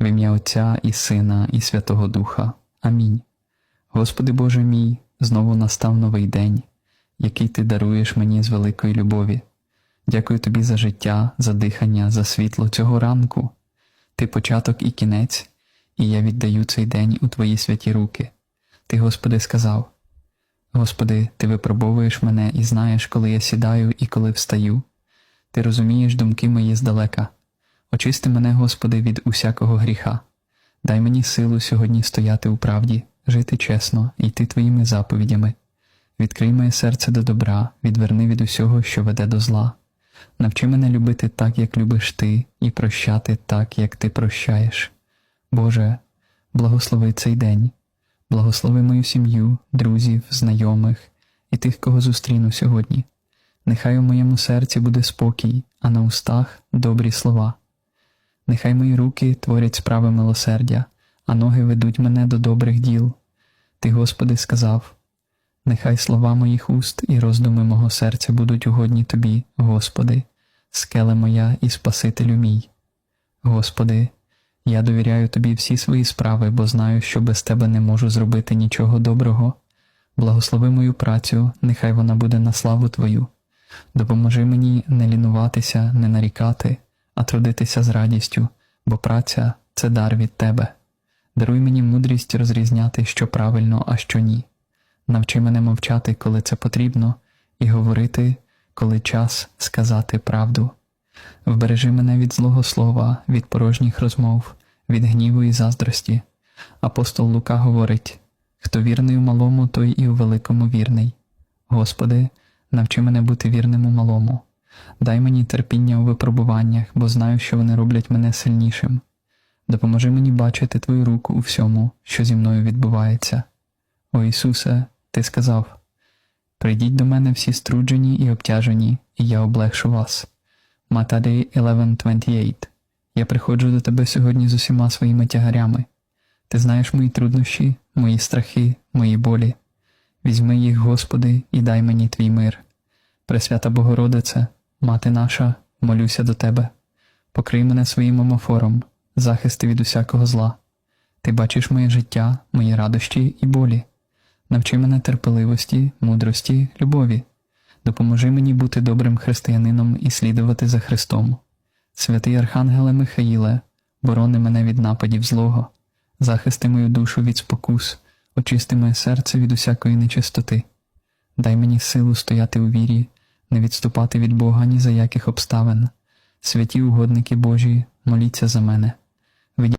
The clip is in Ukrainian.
В ім'я Отця і Сина, і Святого Духа. Амінь. Господи Боже мій, знову настав новий день, який Ти даруєш мені з великої любові. Дякую Тобі за життя, за дихання, за світло цього ранку. Ти початок і кінець, і я віддаю цей день у Твої святі руки. Ти, Господи, сказав: Господи, Ти випробовуєш мене і знаєш, коли я сідаю і коли встаю. Ти розумієш думки мої здалека. Очисти мене, Господи, від усякого гріха. Дай мені силу сьогодні стояти у правді, жити чесно йти Твоїми заповідями. Відкрий моє серце до добра, відверни від усього, що веде до зла. Навчи мене любити так, як любиш ти, і прощати так, як ти прощаєш. Боже, благослови цей день, благослови мою сім'ю, друзів, знайомих і тих, кого зустріну сьогодні. Нехай у моєму серці буде спокій, а на устах добрі слова. Нехай мої руки творять справи милосердя, а ноги ведуть мене до добрих діл. Ти, Господи, сказав: Нехай слова моїх уст і роздуми мого серця будуть угодні Тобі, Господи, скеле моя і Спасителю мій. Господи, я довіряю Тобі всі свої справи, бо знаю, що без Тебе не можу зробити нічого доброго. Благослови мою працю, нехай вона буде на славу Твою. Допоможи мені не лінуватися, не нарікати, а трудитися з радістю, бо праця це дар від Тебе. Даруй мені мудрість розрізняти, що правильно, а що ні. Навчи мене мовчати, коли це потрібно, і говорити, коли час сказати правду. Вбережи мене від злого слова, від порожніх розмов, від гніву і заздрості. Апостол Лука говорить хто вірний у малому, той і у великому вірний. Господи, навчи мене бути вірним у малому. Дай мені терпіння у випробуваннях, бо знаю, що вони роблять мене сильнішим. Допоможи мені бачити Твою руку у всьому, що зі мною відбувається. О Ісусе, Ти сказав: Прийдіть до мене всі струджені і обтяжені, і я облегшу вас. Матадей 11.28 Я приходжу до Тебе сьогодні з усіма своїми тягарями. Ти знаєш мої труднощі, мої страхи, мої болі. Візьми їх, Господи, і дай мені твій мир. Пресвята Богородице, Мати наша, молюся до Тебе. Покрий мене своїм омофором, захисти від усякого зла. Ти бачиш моє життя, мої радощі і болі. Навчи мене терпеливості, мудрості, любові. Допоможи мені бути добрим християнином і слідувати за Христом. Святий Архангеле Михаїле, борони мене від нападів злого, захисти мою душу від спокус, очисти моє серце від усякої нечистоти. Дай мені силу стояти у вірі, не відступати від Бога ні за яких обставин. Святі угодники Божі, моліться за мене.